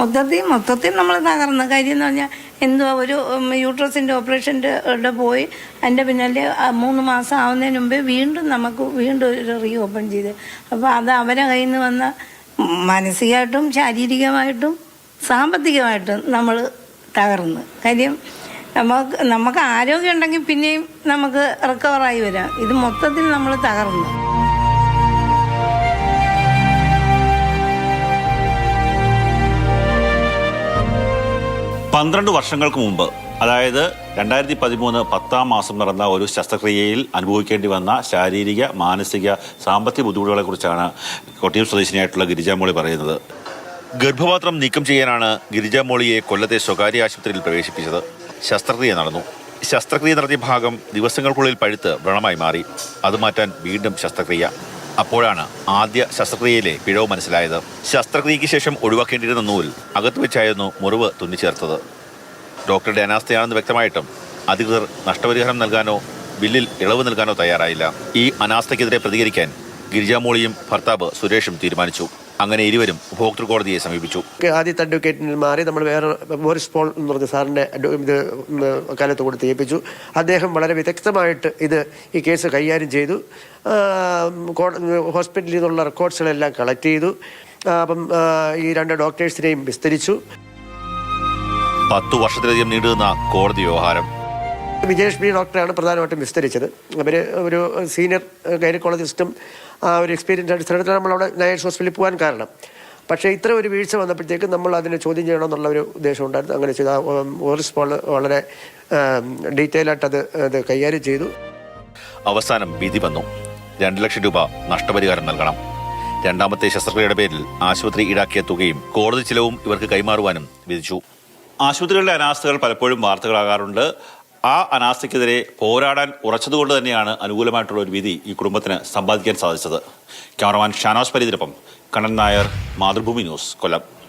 മൊത്തത്തിൽ മൊത്തത്തിൽ നമ്മൾ തകർന്ന. കാര്യം എന്ന് പറഞ്ഞാൽ എന്തുവാ ഒരു യൂട്രസിന്റെ ഓപ്പറേഷന്റെ ഇവിടെ പോയി. അതിന്റെ പിന്നാലെ മൂന്ന് മാസം ആവുന്നതിന് മുമ്പേ വീണ്ടും നമുക്ക് വീണ്ടും ഒരു റീ ഓപ്പൺ ചെയ്ത്. അപ്പോൾ അത് അവരെ കയ്യിൽ നിന്ന് വന്ന മാനസികമായിട്ടും ശാരീരികമായിട്ടും സാമ്പത്തികമായിട്ടും നമ്മൾ തകർന്നു. കാര്യം നമുക്ക് നമുക്ക് ആരോഗ്യം ഉണ്ടെങ്കിൽ പിന്നെയും നമുക്ക് റിക്കവറായി വരാം. ഇത് മൊത്തത്തിൽ നമ്മൾ തകർന്നു. പന്ത്രണ്ട് വർഷങ്ങൾക്ക് മുമ്പ് അതായത് രണ്ടായിരത്തി പതിമൂന്ന് പത്താം മാസം നടന്ന ഒരു ശസ്ത്രക്രിയയിൽ അനുഭവിക്കേണ്ടി വന്ന ശാരീരിക മാനസിക സാമ്പത്തിക ബുദ്ധിമുട്ടുകളെ കുറിച്ചാണ് കൊട്ടിയം സ്വദേശിനിയായിട്ടുള്ള ഗിരിജാമോളി പറയുന്നത്. ഗർഭപാത്രം നീക്കം ചെയ്യാനാണ് ഗിരിജാമോളിയെ കൊല്ലത്തെ സ്വകാര്യ ആശുപത്രിയിൽ പ്രവേശിപ്പിച്ചത്. ശസ്ത്രക്രിയ നടന്നു. ശസ്ത്രക്രിയ നടത്തിയ ഭാഗം ദിവസങ്ങൾക്കുള്ളിൽ പഴുത്ത് വ്രണമായി മാറി. അത് മാറ്റാൻ വീണ്ടും ശസ്ത്രക്രിയ. അപ്പോഴാണ് ആദ്യ ശസ്ത്രക്രിയയിലെ പിഴവ് മനസ്സിലായത്. ശസ്ത്രക്രിയയ്ക്ക് ശേഷം ഒഴിവാക്കേണ്ടിയിരുന്ന നൂൽ അകത്ത് വെച്ചായിരുന്നു മുറിവ് തുന്നിച്ചേർത്തത്. ഡോക്ടറുടെ അനാസ്ഥയാണെന്ന് വ്യക്തമായിട്ടും അധികൃതർ നഷ്ടപരിഹാരം നൽകാനോ ബില്ലിൽ ഇളവ് നൽകാനോ തയ്യാറായില്ല. ഈ അനാസ്ഥയ്ക്കെതിരെ പ്രതികരിക്കാൻ ഗിരിജാമോളിയും ഭർത്താവ് സുരേഷും തീരുമാനിച്ചു. അങ്ങനെ ഇരുവരും ഉപഭോക്തൃ കോടതിയെ സമീപിച്ചു. ആദ്യത്തെ അഡ്വക്കേറ്റിൽ മാറി നമ്മൾ വേറെ ബോറിസ് പോൾ എന്ന് പറഞ്ഞ സാറിന്റെ ഇത് കാലത്ത് കൊടുത്ത് ഏൽപ്പിച്ചു. അദ്ദേഹം വളരെ വിദഗ്ധമായിട്ട് ഇത് ഈ കേസ് കൈകാര്യം ചെയ്തു. ഹോസ്പിറ്റലിൽ നിന്നുള്ള റെക്കോർഡ്സുകളെല്ലാം കളക്ട് ചെയ്തു. അപ്പം ഈ രണ്ട് ഡോക്ടേഴ്സിനെയും വിസ്തരിച്ചു. പത്തു വർഷത്തിലധികം നീണ്ടുനിന്ന കോടതി വ്യവഹാരം. വിജയലക്ഷ്മി ഡോക്ടറാണ് പ്രധാനമായിട്ടും വിസ്തരിച്ചത്. അവർ ഒരു സീനിയർ ഗൈനക്കോളജിസ്റ്റും ആ ഒരു എക്സ്പീരിയൻസ് അടിസ്ഥാനത്തിൽ നമ്മളവിടെ നയേഴ്സ് ഹോസ്പിറ്റലിൽ പോകാൻ കാരണം. പക്ഷേ ഇത്ര ഒരു വീഴ്ച വന്നപ്പോഴത്തേക്ക് നമ്മൾ അതിനെ ചോദ്യം ചെയ്യണം എന്നുള്ള ഒരു ഉദ്ദേശം ഉണ്ടായിരുന്നു. അങ്ങനെ ചെയ്ത. ഓറിസ് പോൾ വളരെ ഡീറ്റെയിൽ ആയിട്ട് അത് അത് കൈകാര്യം ചെയ്തു. അവസാനം വിധി വന്നു. രണ്ട് ലക്ഷം രൂപ നഷ്ടപരിഹാരം നൽകണം. രണ്ടാമത്തെ ശസ്ത്രക്രിയയുടെ പേരിൽ ആശുപത്രി ഈടാക്കിയ തുകയും കോടതി ചിലവും ഇവർക്ക് കൈമാറുവാനും വിധിച്ചു. ആശുപത്രികളുടെ അനാസ്ഥകൾ പലപ്പോഴും വാർത്തകളാകാറുണ്ട്. ആ അനാസ്ഥയ്ക്കെതിരെ പോരാടാൻ ഉറച്ചതുകൊണ്ട് തന്നെയാണ് അനുകൂലമായിട്ടുള്ള ഒരു വിധി ഈ കുടുംബത്തിന് സമ്പാദിക്കാൻ സാധിച്ചത്. ക്യാമറമാൻ ഷാനോസ് പരീതിനൊപ്പം കണ്ണൻ നായർ മാതൃഭൂമി ന്യൂസ് കൊല്ലം.